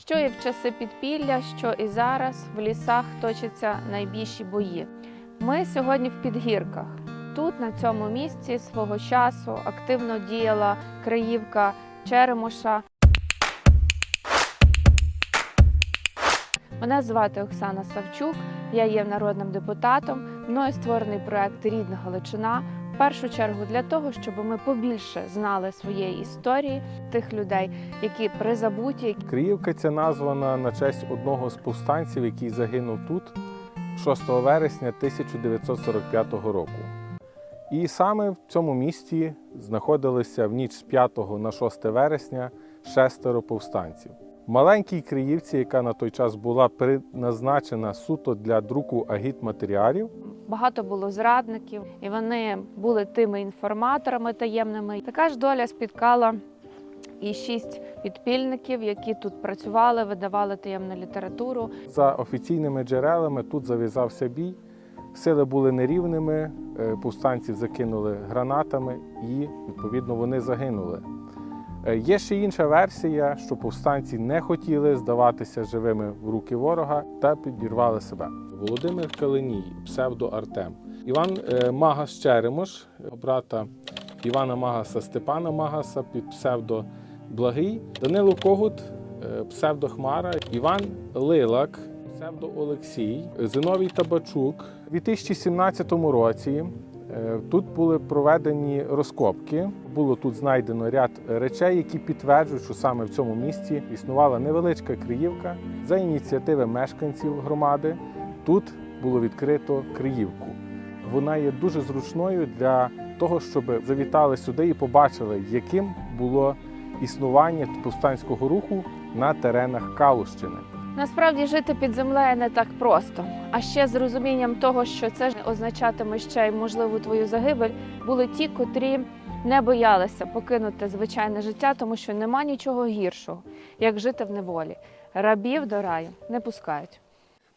Що і в часи підпілля, що і зараз в лісах точаться найбільші бої. Ми сьогодні в підгірках. Тут, на цьому місці, свого часу активно діяла краївка Черемоша. Мене звати Оксана Савчук, я є народним депутатом. Мною створений проект Рідна Галичина. Першу чергу для того, щоб ми побільше знали своєї історії тих людей, які призабуті, Криївка ця названа на честь одного з повстанців, який загинув тут 6 вересня 1945 року. І саме в цьому місті знаходилися в ніч з 5 на 6 вересня шестеро повстанців. Маленькій Криївці, яка на той час була призначена суто для друку агітматеріалів, Багато було зрадників, і вони були тими інформаторами таємними. Така ж доля спіткала і шість підпільників, які тут працювали, видавали таємну літературу. За офіційними джерелами тут зав'язався бій. Сили були нерівними, е, повстанців закинули гранатами і, відповідно, вони загинули. Е, Є ще інша версія, що повстанці не хотіли здаватися живими в руки ворога та підірвали себе. Володимир Калиній, псевдо Артем, Іван е, Магас Черемош, брата Івана Магаса Степана Магаса під псевдо Благий, Данило Когут, е, псевдо Хмара, Іван Лилак, псевдо Олексій, Зиновій Табачук. У 2017 році тут були проведені розкопки. Було тут знайдено ряд речей, які підтверджують, що саме в цьому місці існувала невеличка Криївка. За ініціативи мешканців громади тут було відкрито Криївку. Вона є дуже зручною для того, щоб завітали сюди і побачили, яким було існування повстанського руху на теренах Калущини. Насправді жити під землею не так просто. А ще з розумінням того, що це ж означатиме ще й можливу твою загибель, були ті, котрі не боялися покинути звичайне життя, тому що нема нічого гіршого, як жити в неволі. Рабів до раю не пускають.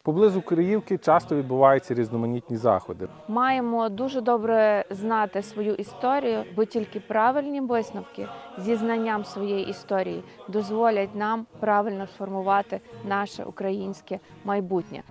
Поблизу Криївки часто відбуваються різноманітні заходи. Маємо дуже добре знати свою історію, бо тільки правильні висновки зі знанням своєї історії дозволять нам правильно сформувати наше українське майбутнє.